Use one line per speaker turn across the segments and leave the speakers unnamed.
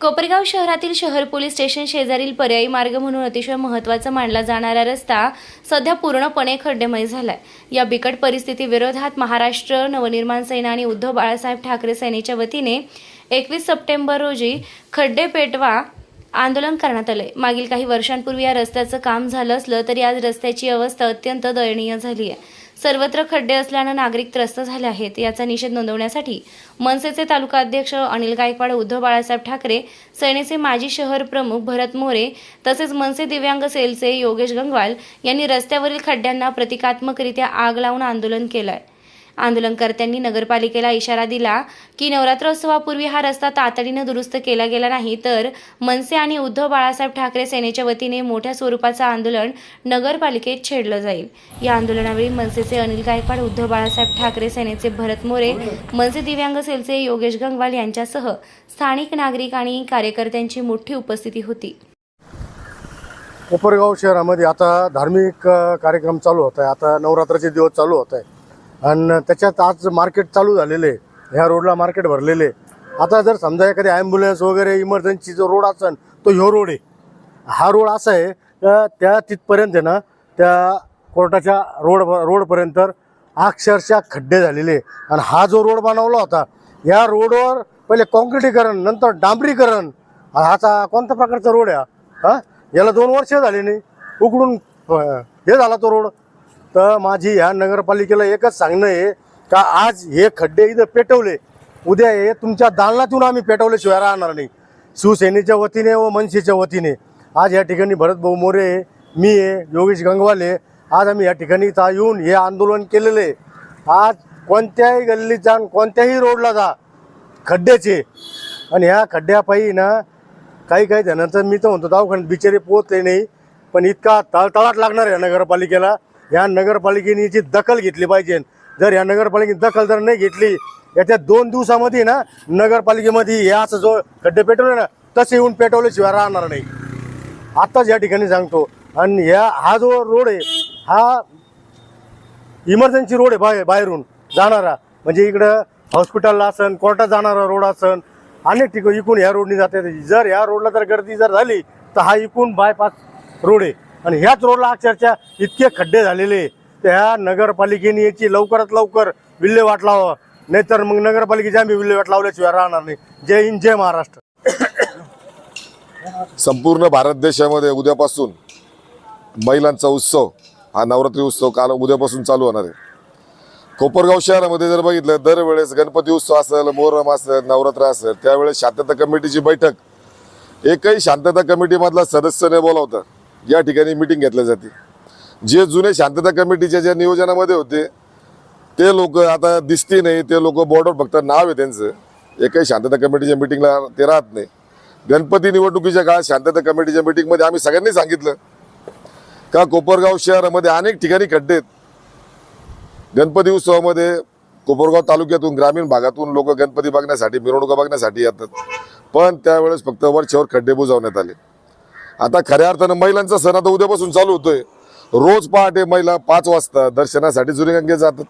कोपरगाव शहरातील शहर police station शेजारील पर्यायी मार्ग म्हणून अतिशय महत्त्वाचा मानला जाणारा रस्ता सध्या पूर्णपणे खड्डेमय झालाय. या बिकट परिस्थितीविरोधात महाराष्ट्र नवनिर्माण सेना आणि उद्धव बाळासाहेब ठाकरे सेनेच्या वतीने एकवीस सप्टेंबर रोजी खड्डे पेटवा आंदोलन करण्यात आलंय. मागील काही वर्षांपूर्वी या रस्त्याचं काम झालं असलं तरी आज रस्त्याची अवस्था अत्यंत दयनीय झाली आहे सर्वत्र खड्डे असल्यानं नागरिक त्रस्त झाले आहेत. याचा निषेध नोंदवण्यासाठी मनसेचे तालुका अध्यक्ष अनिल गायकवाड उद्धव बाळासाहेब ठाकरे सेनेचे माजी शहर प्रमुख भरत मोरे तसेच मनसे दिव्यांग सेलचे योगेश गंगवाल यांनी रस्त्यावरील खड्ड्यांना प्रतिकात्मकरित्या आग लावून आंदोलन केलं आहे आंदोलनकर्त्यांनी नगरपालिकेला इशारा दिला की नवरात्रोत्सवापूर्वी हा रस्ता तातडीनं दुरुस्त केला गेला नाही तर मनसे आणि उद्धव बाळासाहेब ठाकरे सेनेच्या वतीने मोठ्या स्वरूपाचं आंदोलन नगरपालिकेत छेडलं जाईल. या आंदोलनावेळी मनसेचे अनिल गायकवाड उद्धव बाळासाहेब ठाकरे सेनेचे भरत मोरे मनसे दिव्यांग सेलचे योगेश गंगवाल यांच्यासह स्थानिक नागरिक आणि कार्यकर्त्यांची मोठी उपस्थिती होती.
कोपरगाव शहरामध्ये आता धार्मिक कार्यक्रम चालू होत आहे. आता नवरात्राचे दिवस चालू होत आहे. आणि त्याच्यात आज मार्केट चालू झालेले आहे. ह्या रोडला मार्केट भरलेले आहे. आता जर समजा एखादी ॲम्ब्युलन्स वगैरे इमर्जन्सी जो रोड असेल तो ह्यो रोड आहे. हा रोड असा आहे का त्या तिथपर्यंत आहे ना त्या कोर्टाच्या रोड रोडपर्यंत अक्षरशः खड्डे झालेले आणि हा जो रोड बनवला होता या रोडवर पहिले कॉन्क्रिटीकरण नंतर डांबरीकरण हाचा कोणत्या प्रकारचा रोड आहे हा? याला दोन वर्ष झाली नाही. उकडून हे झाला तो रोड. तर माझी ह्या नगरपालिकेला एकच सांगणं आहे का आज हे खड्डे इथं पेटवले. उद्या हे तुमच्या दालनातून आम्ही पेटवल्याशिवाय राहणार नाही. शिवसेनेच्या वतीने व मनसेच्या वतीने. आज या ठिकाणी भरतभाऊ मोरे आहे, मी आहे योगेश गंगवाले आज आम्ही या ठिकाणी इथं येऊन हे आंदोलन केलेलं आहे. आज कोणत्याही गल्लीत जा आणि कोणत्याही रोडला जा खड्ड्याचे आणि ह्या खड्ड्यापायी ना काही काही जणांचं मी तर म्हणतो दवाखान्यात बिचारे पोहोचले नाही. पण इतका तळतळाट लागणार आहे नगरपालिकेला. या नगरपालिकेने याची दखल घेतली पाहिजे. जर या नगरपालिकेने दखल जर नाही घेतली याच्या दोन दिवसामध्ये ना नगरपालिकेमध्ये हे जो खड्डे पेटवले ना तसे येऊन पेटवल्याशिवाय राहणार नाही. आत्ताच या ठिकाणी सांगतो. आणि ह्या हा जो रोड आहे हा इमर्जन्सी रोड आहे बाहेर बाहेरून जाणारा. म्हणजे इकडं हॉस्पिटलला असन कोर्टात जाणारा रोड असन अनेक ठिकाण इकून ह्या रोडनी जाते. जर ह्या रोडला जर गर्दी जर झाली तर हा इकून बायपास रोड आहे. आणि ह्याच रोडला अक्षरशः इतके खड्डे झालेले. त्या नगरपालिकेने याची लवकरात लवकर विल्हेवाट लावा नाहीतर मग नगरपालिकेची आम्ही विल्हेवाट लावल्याशिवाय राहणार नाही. जय हिंद जय महाराष्ट्र.
संपूर्ण भारत देशामध्ये उद्यापासून महिलांचा उत्सव हा नवरात्री उत्सव काल उद्यापासून चालू होणार आहे. कोपरगाव शहरामध्ये जर बघितलं दरवेळेस गणपती उत्सव असेल मोहरम असेल नवरात्र असेल त्यावेळेस शांतता कमिटीची बैठक. एकही शांतता कमिटीमधला सदस्य नाही बोलावतं. या ठिकाणी मिटिंग घेतली जाते. जे जुने शांतता कमिटीच्या ज्या नियोजनामध्ये होते ते लोक आता दिसते नाही ते लोक बोर्डवर फक्त नाव आहे त्यांचं. एकही शांतता कमिटीच्या मिटिंगला ते राहत नाही. गणपती निवडणुकीच्या काळात शांतता कमिटीच्या मिटिंगमध्ये आम्ही सगळ्यांनी सांगितलं का कोपरगाव शहरामध्ये अनेक ठिकाणी खड्डे आहेत. गणपती उत्सवामध्ये कोपरगाव तालुक्यातून ग्रामीण भागातून लोक गणपती बघण्यासाठी मिरवणुका बघण्यासाठी येतात. पण त्यावेळेस फक्त वरच्यावर खड्डे बुजवण्यात आले. आता खऱ्या अर्थानं महिलांचा सण आता उद्यापासून चालू होतोय. रोज पहाटे महिला पाच वाजता दर्शनासाठी जुनेगंगे जातात.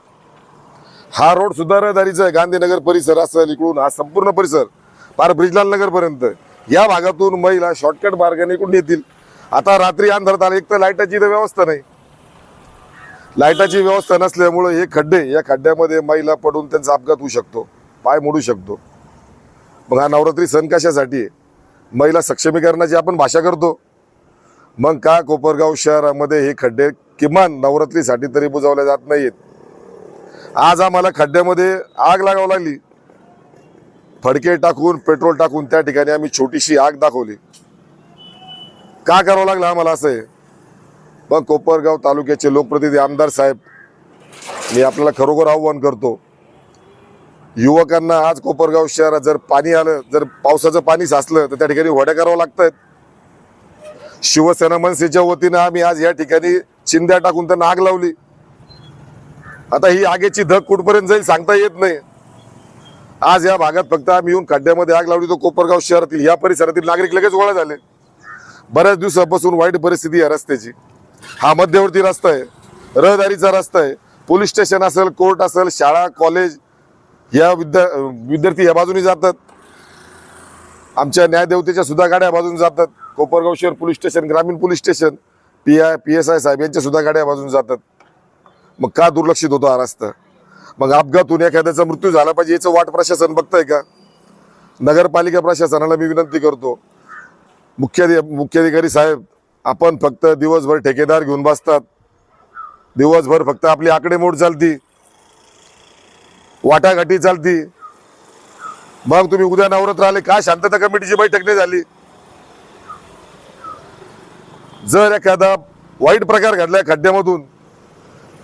हा रोड सुद्धा रहदारीचा आहे. गांधीनगर परिसर असेल इकडून हा संपूर्ण परिसर पार ब्रिजलाल नगरपर्यंत या भागातून महिला शॉर्टकट मार्गाने इकडून येतील. आता रात्री अंधारात आला एक तर लाईटाची इथं व्यवस्था नाही. लाईटाची व्यवस्था नसल्यामुळं हे खड्डे या खड्ड्यामध्ये महिला पडून त्यांचा अपघात होऊ शकतो. पाय मोडू शकतो. मग हा नवरात्री सण कशासाठी आहे? महिला सक्षमीकरणाची आपण भाषा करतो. मग का कोपरगाव शहरामध्ये हे खड्डे किमान नवरात्रीसाठी तरी बुजवले जात नाहीत? आज आम्हाला खड्ड्यामध्ये आग लागावं लागली. फडके टाकून पेट्रोल टाकून त्या ठिकाणी आम्ही छोटीशी आग दाखवली. का करावं लागलं आम्हाला असं आहे मग कोपरगाव तालुक्याचे लोकप्रतिनिधी आमदार साहेब मी आपल्याला खरोखर आव्हान करतो. युवकांना आज कोपरगाव शहरात जर पाणी आलं जर पावसाचं पाणी साचलं तर त्या ठिकाणी होड्या करावं लागतात शिवसेना मनसेच्या वतीनं आम्ही आज या ठिकाणी चिंध्या टाकून त्यांना आग लावली. आता ही आगेची धग कुठपर्यंत जाईल सांगता येत नाही. आज या भागात फक्त आम्ही येऊन खड्ड्यामध्ये आग लावली तो कोपरगाव शहरातील या परिसरातील नागरिक लगेच गोळा झाले. बऱ्याच दिवसापासून वाईट परिस्थिती आहे रस्त्याची. हा मध्यवर्ती रस्ता आहे. रहदारीचा रस्ता आहे. पोलीस स्टेशन असेल कोर्ट असेल शाळा कॉलेज या विद्या विद्यार्थी या बाजूने जातात. आमच्या न्यायदेवतेच्या सुद्धा गाड्या बाजून जातात. कोपरगाव शहर पोलीस स्टेशन ग्रामीण police station P I P S I साहेब यांच्या सुद्धा गाड्या बाजून जातात. मग का दुर्लक्षित होतो हा रस्ता? मग अपघातून एखाद्याचा मृत्यू झाला पाहिजे याचं वाट प्रशासन बघतंय का? नगरपालिका प्रशासनाला मी विनंती करतो. मुख्याधि मुख्याधिकारी साहेब आपण फक्त दिवसभर ठेकेदार घेऊन बसतात. दिवसभर फक्त आपली आकडेमोड चालती. वाटाघाटी चालती. मग तुम्ही उद्या नवरात्र आले का शांतता कमिटीची बैठक नाही झाली? जर एखादा वाईट प्रकार घडला खड्ड्यामधून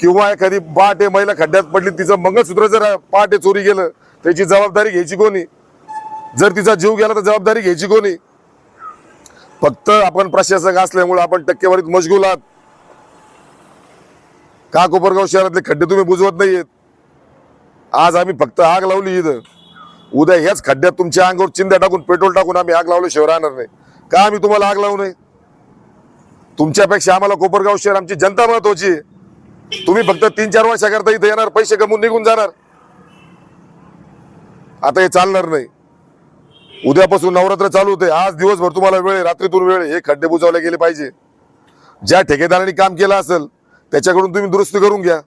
किंवा एखादी पहाटे महिला खड्ड्यात पडली तिचं मंगळसूत्र जर पहाटे चोरी गेलं त्याची जबाबदारी घ्यायची कोणी? जर तिचा जीव गेला तर जबाबदारी घ्यायची कोणी? फक्त आपण प्रशासक असल्यामुळे आपण टक्केवारीत मशगूल आहात. का कोपरगाव शहरातले खड्डे तुम्ही बुजवत नाहीयेत? आज आम्ही फक्त आग लावली इथं. उद्या ह्याच खड्ड्यात तुमच्या अंगावर चिंध्या टाकून पेट्रोल टाकून आम्ही आग लावलो शहर राहणार नाही. का आम्ही तुम्हाला आग लावू नये? तुमच्यापेक्षा आम्हाला कोपरगाव शहर आमची जनता महत्वाची आहे. तुम्ही फक्त तीन चार वर्षाकरता इथे येणार पैसे कमवून निघून जाणार. आता हे चालणार नाही. उद्यापासून नवरात्र चालू होते. आज दिवसभर तुम्हाला वेळ रात्रीतून वेळ हे खड्डे बुजवले गेले पाहिजे. ज्या ठेकेदारांनी काम केलं असेल त्याच्याकडून तुम्ही दुरुस्ती करून घ्या.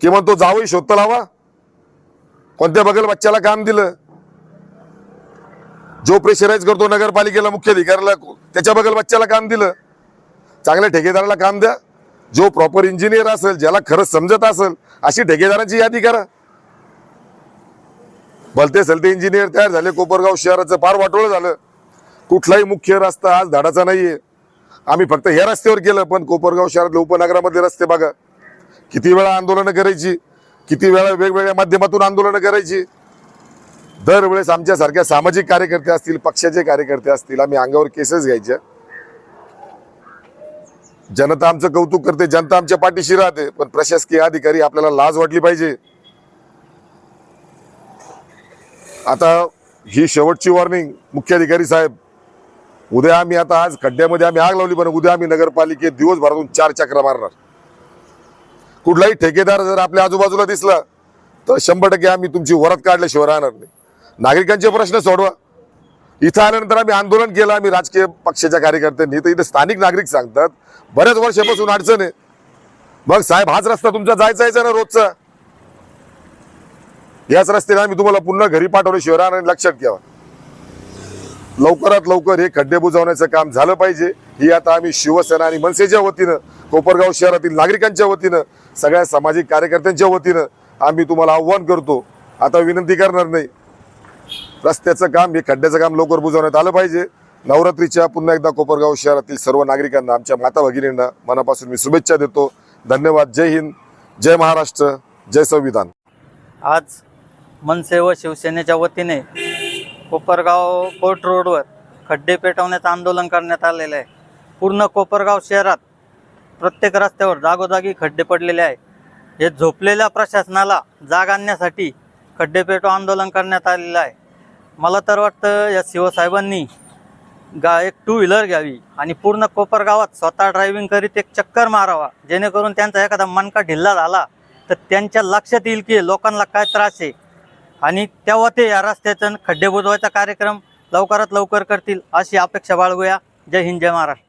किमान तो जावई शोधता लावा. कोणत्या बगल बच्च्याला काम दिलं? जो प्रेशराईज करतो नगरपालिकेला मुख्याधिकाऱ्याला त्याच्या बगल बच्च्याला काम दिलं. चांगल्या ठेकेदाराला काम द्या. जो प्रॉपर इंजिनियर असेल ज्याला खरंच समजत असेल अशी ठेकेदारांची यादी करा. भलते सलते इंजिनियर तयार झाले कोपरगाव शहराचं फार वाटोळं झालं. कुठलाही मुख्य रस्ता आज धाडाचा नाहीये. आम्ही फक्त ह्या रस्त्यावर केलं पण कोपरगाव शहरातले उपनगरामधले रस्ते बघा. किती वेळा आंदोलनं करायची? किती वेळा वेगवेगळ्या माध्यमातून आंदोलनं करायची? दरवेळेस आमच्यासारख्या सामाजिक कार्यकर्ते असतील पक्षाचे कार्यकर्ते असतील आम्ही अंगावर केसेस घ्यायच्या जनता आमचं कौतुक करते जनता आमच्या पाठीशी राहते पण प्रशासकीय अधिकारी आपल्याला लाज वाटली पाहिजे. आता ही शेवटची वॉर्निंग मुख्याधिकारी साहेब उद्या आम्ही आता आज खड्ड्यामध्ये आम्ही आग लावली पण उद्या आम्ही नगरपालिकेत दिवसभरातून चार चक्र मारणार. कुठलाही ठेकेदार जर आपल्या आजूबाजूला दिसला तर शंभर टक्के आम्ही तुमची वरत काढल्याशिवाय राहणार नाही. नागरिकांचे प्रश्न सोडवा. इथं आल्यानंतर आम्ही आंदोलन केलं आम्ही राजकीय पक्षाच्या कार्यकर्त्यांनी. तर इथे स्थानिक नागरिक सांगतात बऱ्याच वर्षापासून अडचण आहे. मग साहेब हाच रस्ता तुमचा जायचा यायचा ना रोजचा? याच रस्त्याने आम्ही तुम्हाला पुन्हा घरी पाठवल्याशिवाय राहणार लक्षात घ्यावा लवकरात लवकर हे खड्डे बुजवण्याचं काम झालं पाहिजे. ही आता आम्ही शिवसेना आणि मनसेच्या वतीनं कोपरगाव शहरातील नागरिकांच्या वतीनं सगळ्या सामाजिक कार्यकर्त्यांच्या वतीनं आम्ही तुम्हाला आव्हान करतो. आता विनंती करणार नाही. रस्त्याचं काम हे खड्ड्याचं काम लवकर बुजवण्यात आलं पाहिजे. नवरात्रीच्या पुन्हा एकदा कोपरगाव शहरातील सर्व नागरिकांना आमच्या माता भगिनींना मनापासून मी शुभेच्छा देतो. धन्यवाद. जय हिंद. जय महाराष्ट्र. जय संविधान.
आज मनसे व शिवसेनेच्या वतीने कोपरगाव कोर्ट रोडवर खड्डे पेटवण्याचं आंदोलन करण्यात आलेलं आहे. पूर्ण कोपरगाव शहरात प्रत्येक रस्त्यावर जागोजागी खड्डे पडलेले आहे हे झोपलेल्या प्रशासनाला जाग आणण्यासाठी खड्डे पेटो आंदोलन करण्यात आलेलं आहे. मला तर वाटतं या शिवसाहेबांनी गा एक टू व्हीलर घ्यावी आणि पूर्ण कोपरगावात स्वतः ड्रायव्हिंग करीत एक चक्कर मारावा. जेणेकरून त्यांचा एखादा मनका ढिल्ला झाला तर त्यांच्या लक्षात येईल की लोकांना काय त्रास आहे. आणि तेव्हा ते या रस्त्याचं खड्डे बुजवायचा कार्यक्रम लवकरात लवकर करतील अशी अपेक्षा बाळगूया. जय हिंद जय महाराष्ट्र.